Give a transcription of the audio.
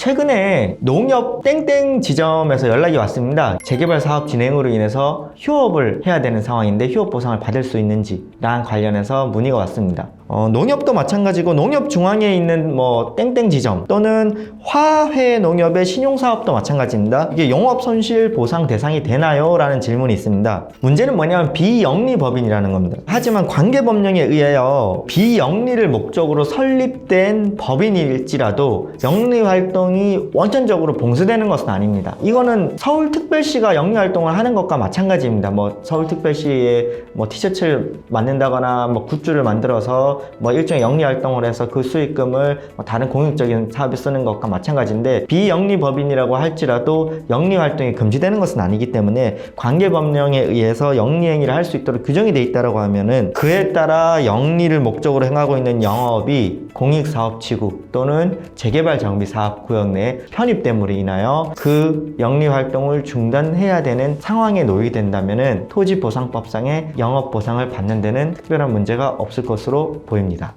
최근에 농협 땡땡 지점에서 연락이 왔습니다. 재개발 사업 진행으로 인해서 휴업을 해야 되는 상황인데 휴업 보상을 받을 수 있는지랑 관련해서 문의가 왔습니다. 어, 농협도 마찬가지고 농협 중앙에 있는 뭐 땡땡 지점 또는 화훼 농협의 신용사업도 마찬가지입니다. 이게 영업 손실 보상 대상이 되나요? 라는 질문이 있습니다. 문제는 뭐냐면 비영리 법인이라는 겁니다. 하지만 관계법령에 의하여 비영리를 목적으로 설립된 법인일지라도 영리 활동 이 원천적으로 봉쇄되는 것은 아닙니다. 이거는 서울특별시가 영리 활동을 하는 것과 마찬가지입니다. 뭐 서울특별시에 뭐 티셔츠를 만든다거나 뭐 굿즈를 만들어서 뭐 일종의 영리 활동을 해서 그 수익금을 뭐 다른 공익적인 사업에 쓰는 것과 마찬가지인데 비영리 법인이라고 할지라도 영리 활동이 금지되는 것은 아니기 때문에 관계 법령에 의해서 영리 행위를 할 수 있도록 규정이 돼 있다라고 하면은 그에 따라 영리를 목적으로 행하고 있는 영업이 공익사업지구 또는 재개발 정비 사업 구역 내에 편입됨으로 인하여 그 영리 활동을 중단해야 되는 상황에 놓이게 된다면은 토지보상법상의 영업 보상을 받는 데는 특별한 문제가 없을 것으로 보입니다.